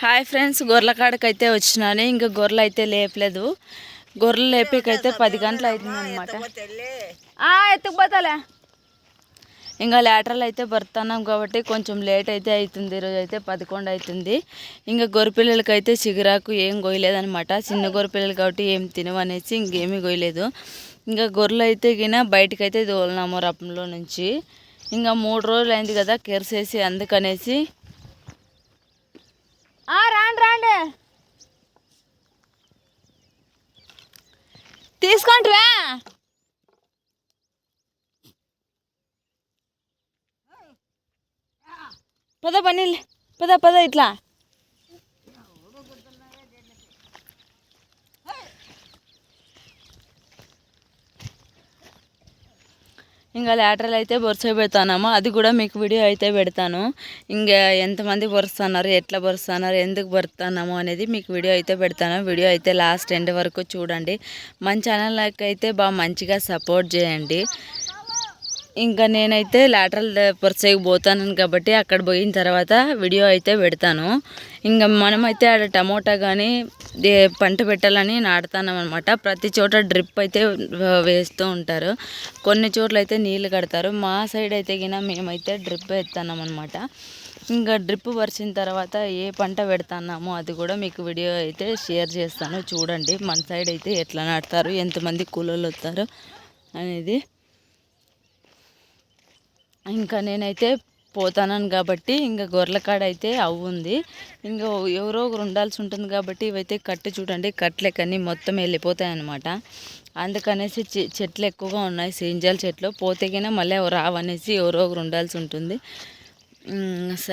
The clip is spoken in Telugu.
హాయ్ ఫ్రెండ్స్ గొర్రెల కాడకి అయితే వచ్చినాను. ఇంకా గొర్రెలు అయితే లేపలేదు. గొర్రెలు లేపేకైతే పది గంటలు అవుతుంది అనమాట ఎత్తుకుపోతాలే. ఇంకా లేటర్లు అయితే పడుతున్నాం కాబట్టి కొంచెం లేట్ అయితే అవుతుంది ఈరోజు అయితే పదకొండు అవుతుంది ఇంకా గొర్రె పిల్లలకి అయితే చిగురాకు ఏం కొయ్యలేదనమాట చిన్న గొర్రె పిల్లలు కాబట్టి ఏం తినవనేసి ఇంకేమీ కొయ్యలేదు ఇంకా గొర్రెలు అయితే గిన బయటకు అయితే తోలినాము రపంలో నుంచి. ఇంకా మూడు రోజులు అయింది కదా కెరసేసి అందుకనేసి తీసుకుంటువా పద పని పద పద ఇట్లా. ఇంకా లేటర్లు అయితే బొరుస పెడతానమ్మా. అది కూడా మీకు వీడియో అయితే పెడతాను. ఇంకా ఎంతమంది బొరుస్తున్నారు ఎట్లా బొరుస్తున్నారు ఎందుకు బొరుతున్నాము అనేది మీకు వీడియో అయితే పెడతాను. వీడియో అయితే లాస్ట్ ఎండ్ వరకు చూడండి. మన ఛానల్ అయితే బాగా మంచిగా సపోర్ట్ చేయండి. ఇంకా నేనైతే లాటరల్ పొరసేకి పోతాను కాబట్టి అక్కడ పోయిన తర్వాత వీడియో అయితే పెడతాను. ఇంకా మనమైతే ఆడ టమోటా కానీ పంట పెట్టాలని నాటుతున్నాం అనమాట ప్రతి చోట డ్రిప్ అయితే వేస్తూ ఉంటారు. కొన్ని చోట్ల అయితే నీళ్ళు కడతారు. మా సైడ్ అయితే గిన మేమైతే డ్రిప్ వేస్తున్నాం అనమాట ఇంకా డ్రిప్ పరిచిన తర్వాత ఏ పంట పెడుతున్నామో అది కూడా మీకు వీడియో అయితే షేర్ చేస్తాను. చూడండి మన సైడ్ అయితే ఎట్లా నాటుతారు ఎంతమంది కూలీలు వస్తారు అనేది. ఇంకా నేనైతే పోతానని కాబట్టి ఇంకా గొర్రెల కాడ అయితే అవ్వు ఉంది. ఇంకా ఎవరో ఒకరు ఉండాల్సి ఉంటుంది కాబట్టి ఇవైతే కట్టు చూడండి కట్లెక్కని మొత్తం వెళ్ళిపోతాయి అన్నమాట అందుకనేసి చెట్లు ఎక్కువగా ఉన్నాయి సేంజాల చెట్లు. పోతే కన్నా మళ్ళీ రావనేసి ఎవరో ఒకరు ఉండాల్సి ఉంటుంది. స